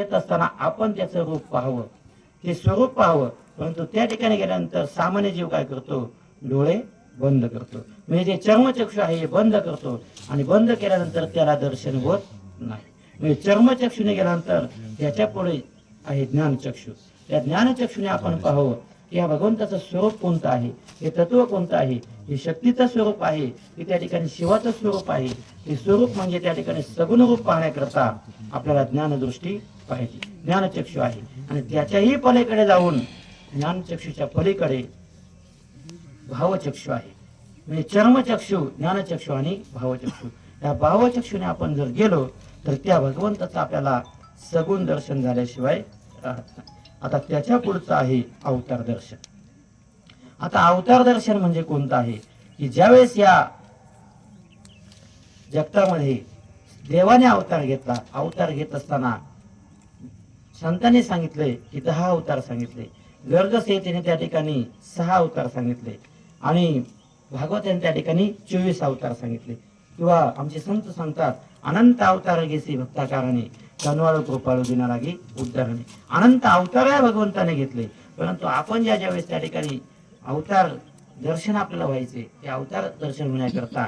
येत असताना आपण त्याचं रूप पाहावं. ते स्वरूप पाहावं. परंतु त्या ठिकाणी गेल्यानंतर सामान्य जीव काय करतो? डोळे बंद करतो. म्हणजे जे चर्मचक्षु आहे हे बंद करतो. आणि बंद केल्यानंतर त्याला दर्शन होत नाही. म्हणजे चर्मचक्षुने गेल्यानंतर त्याच्या पुढे आहे ज्ञानचक्षु. त्या ज्ञानचक्षुने आपण पाहावं. या भगवंताचं स्वरूप कोणतं आहे? हे तत्व कोणतं आहे? हे शक्तीचं स्वरूप आहे? की त्या ठिकाणी शिवाचं स्वरूप आहे? हे स्वरूप म्हणजे त्या ठिकाणी सगुण रूप पाहण्याकरता आपल्याला ज्ञानदृष्टी पाहिजे. ज्ञानचक्षु आहे. आणि त्याच्याही पलीकडे जाऊन ज्ञानचक्षुच्या पलीकडे भावचक्षु आहे. म्हणजे चर्मचक्षु ज्ञानचक्षु आणि भावचक्षु. या भावचक्षुने आपण जर गेलो तर त्या भगवंताचं आपल्याला सगुण दर्शन झाल्याशिवाय राहत नाही. आता त्याच्या पुढचं आहे अवतार दर्शन. आता अवतार दर्शन म्हणजे कोणतं आहे? की ज्यावेळेस या जगतामध्ये देवाने अवतार घेतला अवतार घेत असताना संतांनी सांगितले की दहा अवतार सांगितले. गर्ग संहितेने त्या ठिकाणी सहा अवतार सांगितले आणि भागवताने त्या ठिकाणी चोवीस अवतार सांगितले. किंवा आमचे संत सांगतात अनंत अवतार घेसी भक्ताकाराने. कनवाळ कृपाळू दिना लागे उद्धारणे अनंत अवतार भगवंताने घेतले. परंतु आपण ज्या ज्यावेळेस त्या ठिकाणी अवतार दर्शन आपल्याला व्हायचे ते अवतार दर्शन होण्याकरता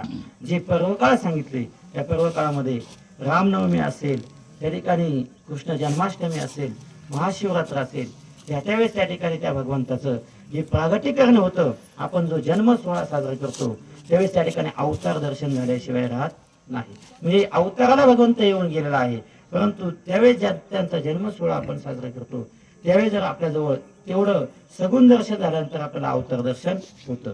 जे पर्वकाळ सांगितले त्या पर्वकाळामध्ये रामनवमी असेल त्या ठिकाणी कृष्ण जन्माष्टमी असेल महाशिवरात्र असेल त्या त्यावेळेस त्या ठिकाणी त्या भगवंताचं जे प्रागटीकरण होतं आपण जो जन्म सोहळा साजरा करतो त्यावेळेस त्या ठिकाणी अवतार दर्शन झाल्याशिवाय राहत नाही. म्हणजे अवताराला भगवंत येऊन गेलेला आहे. परंतु त्यावेळेस ज्या त्यांचा जन्मसोहळा आपण साजरा करतो त्यावेळी जर आपल्याजवळ तेवढं सगुण दर्शन झाल्यानंतर आपल्याला अवतार दर्शन होतं.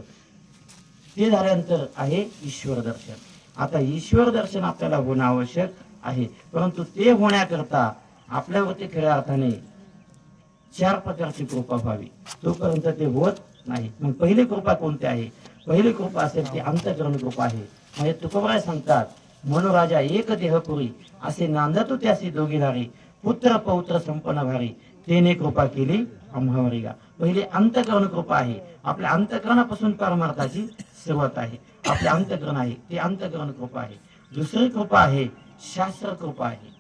ते झाल्यानंतर आहे ईश्वर दर्शन. आता ईश्वर दर्शन आपल्याला होणं आवश्यक आहे. परंतु ते होण्याकरता आपल्यावरती खऱ्या अर्थाने चार प्रकारची कृपा व्हावी. तोपर्यंत ते होत नाही. मग पहिली कृपा कोणती आहे? पहिली कृपा असेल ती अंतकरण कृपा आहे. म्हणजे तुकोबराय सांगतात मनोराजा एक देहपुरी असे नांदतो त्यासी दोघी धारी. पुत्र पौत्र संपन्न भारी. तेने कृपा केली आम्हावरी गा. पहिली अंतकरण कृपा आहे. आपल्या अंतकरणापासून परमार्थाची सुरुवात आहे. आपले अंतकरण आहे ते अंतकरण कृपा आहे. दुसरी कृपा आहे शास्त्र कृपा आहे.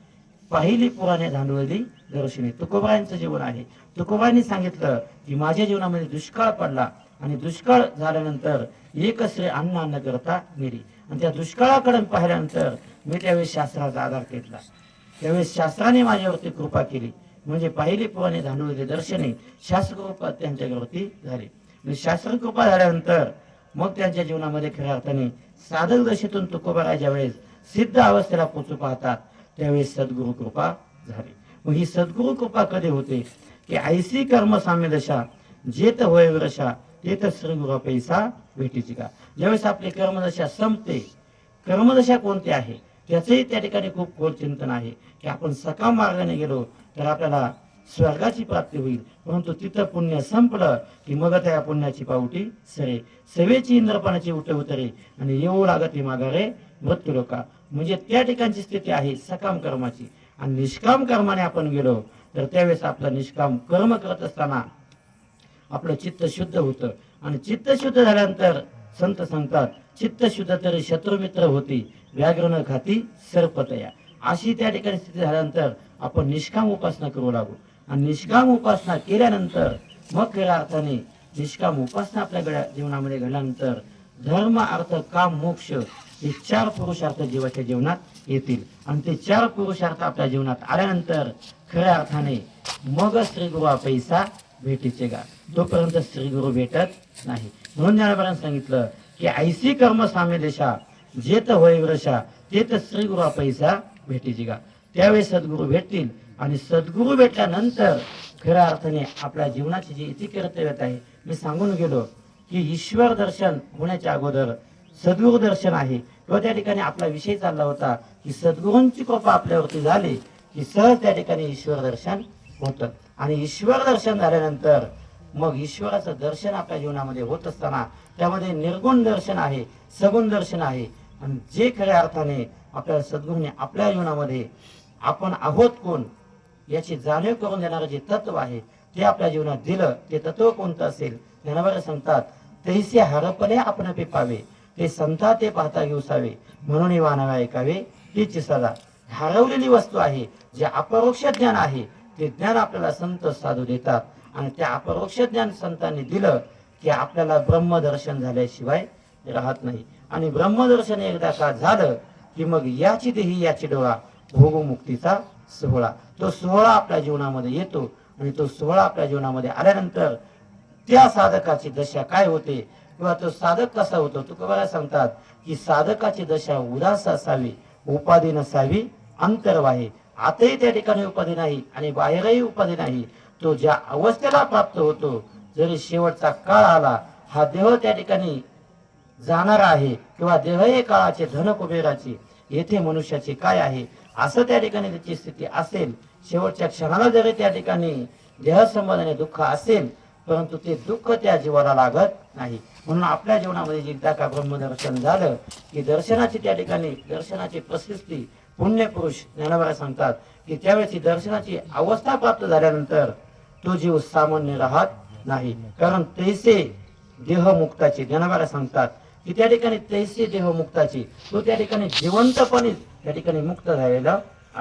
पहिली पुराणे धांडवली दर्शने. तुकोबायांचं जीवन आहे. तुकोबायांनी सांगितलं की माझ्या जीवनामध्ये दुष्काळ पडला आणि दुष्काळ झाल्यानंतर एक श्री अन्न अन्न करता मेरी आणि त्या दुष्काळाकडे पाहिल्यानंतर मी त्यावेळेस शास्त्राचा आधार घेतला. त्यावेळेस शास्त्राने माझ्यावरती कृपा केली. म्हणजे पाहिले पुराणे धांडवली दर्शने शास्त्रकृपा त्यांच्यावरती झाली. म्हणजे शास्त्रकृपा झाल्यानंतर मग त्यांच्या जीवनामध्ये खऱ्या अर्थाने साधक दशेतून तुकोबाराच्या ज्यावेळेस सिद्ध अवस्थेला पोचू पाहतात त्यावेळेस सद्गुरु कृपा झाली. मग ही सद्गुरु कृपा कधी होते? की ऐसी कर्म साम्य दशा जेत होय वृषा येतच श्री पैसा भेटीची का? ज्यावेळेस आपली कर्मदशा संपते कर्मदशा कोणती आहे? त्याचंही त्या ठिकाणी खूप खोल चिंतन आहे. की आपण सकाम मार्गाने गेलो तर आपल्याला स्वर्गाची प्राप्ती होईल. परंतु तिथं पुण्य संपलं की मग त्या पुण्याची पावटी सरे. सेवेची इंद्रपणाची उठ उतरे आणि येऊ लागते माघारे मृत्यू लोका. म्हणजे त्या ठिकाणची स्थिती आहे सकाम कर्माची. आणि निष्काम कर्माने आपण गेलो तर त्यावेळेस आपलं निष्काम कर्म करत असताना आपलं चित्त शुद्ध होतं. आणि चित्त शुद्ध झाल्यानंतर संत सांगतात चित्त शुद्ध तरी शत्रुमित्र होती व्याघ्रण खाती सर्पतया. अशी त्या ठिकाणी स्थिती झाल्यानंतर आपण निष्काम उपासना करू लागू. आणि निष्काम उपासना केल्यानंतर मग खऱ्या अर्थाने निष्काम उपासना आपल्या गड्या जीवनामध्ये घडल्यानंतर धर्म अर्थ काम मोक्ष हे चार पुरुषार्थ जीवाच्या जीवनात येतील. आणि ते चार पुरुषार्थ आपल्या जीवनात आल्यानंतर खऱ्या अर्थाने मग श्री पैसा भेटीचे गा तोपर्यंत श्री गुरु भेटत नाही. म्हणून ज्ञानोबांनी सांगितलं की ऐसी कर्म सामे देशा जेत होय वृषा तेत श्री गुरु पैसा भेटीची गा त्यावेळेस सद्गुरू भेटतील आणि सद्गुरू भेटल्यानंतर खऱ्या अर्थाने आपल्या जीवनाची जी इथे कर्तव्यता आहे मी सांगून गेलो की ईश्वर दर्शन होण्याच्या अगोदर सद्गुरु दर्शन आहे. किंवा त्या ठिकाणी आपला विषय चालला होता की सद्गुरूंची कृपा आपल्यावरती झाली की सहज त्या ठिकाणी ईश्वर दर्शन होतं. आणि ईश्वर दर्शन झाल्यानंतर मग ईश्वराचं दर्शन आपल्या जीवनामध्ये होत असताना त्यामध्ये निर्गुण दर्शन आहे सगुण दर्शन आहे. आणि जे खऱ्या अर्थाने आपल्या सद्गुरूने आपल्या जीवनामध्ये आपण आहोत कोण याची जाणीव करून देणारं जे तत्व आहे ते आपल्या जीवनात दिलं ते तत्व कोणतं असेल ज्ञानाबाई सांगतात तैसे हरपले आपण पिपावे ते संता ते पाहता घेऊसावे म्हणून वानावे ऐकावे तीच सदा हरवलेली वस्तू आहे जे अपरोक्ष ज्ञान आहे ते ज्ञान आपल्याला संत साधू देतात. आणि त्या अपरोक्ष ज्ञान संतांनी दिलं की आपल्याला ब्रह्मदर्शन झाल्याशिवाय राहत नाही. आणि ब्रह्मदर्शन एकदा का झालं की मग याची देही याची डोळा भोगमुक्तीचा सोहळा. तो सोहळा आपल्या जीवनामध्ये येतो आणि तो सोहळा आपल्या जीवनामध्ये आल्यानंतर त्या साधकाची दशा काय होते किंवा तो साधक कसा होतो? तुकोबाला सांगतात की साधकाची दशा उदास असावी उपाधी नसावी अंतर्वाही. आतही त्या ठिकाणी उपाधी नाही आणि बाहेरही उपाधी नाही. तो ज्या अवस्थेला प्राप्त होतो जरी शेवटचा काळ आला हा देह त्या ठिकाणी जाणार आहे किंवा देह हे काळाचे धन कुबेराची येथे मनुष्याची काय आहे? असं त्या ठिकाणी त्याची स्थिती असेल. शेवटच्या क्षणाला जरी त्या ठिकाणी देह संबंधाने दुःख असेल परंतु ते दुःख त्या जीवाला लागत नाही. म्हणून आपल्या जीवनामध्ये एकदा का ब्रह्मदर्शन झालं की दर्शनाची त्या ठिकाणी दर्शनाची प्रसिद्धी पुण्यपुरुष ज्ञानोबा सांगतात की त्यावेळेची दर्शनाची अवस्था प्राप्त झाल्यानंतर तो जीव सामान्य राहत नाही. कारण तैसे देहमुक्ताची ज्ञानोबाला सांगतात की त्या ठिकाणी तैसे देहमुक्ताची तो त्या ठिकाणी जिवंतपणे त्या ठिकाणी मुक्त झालेला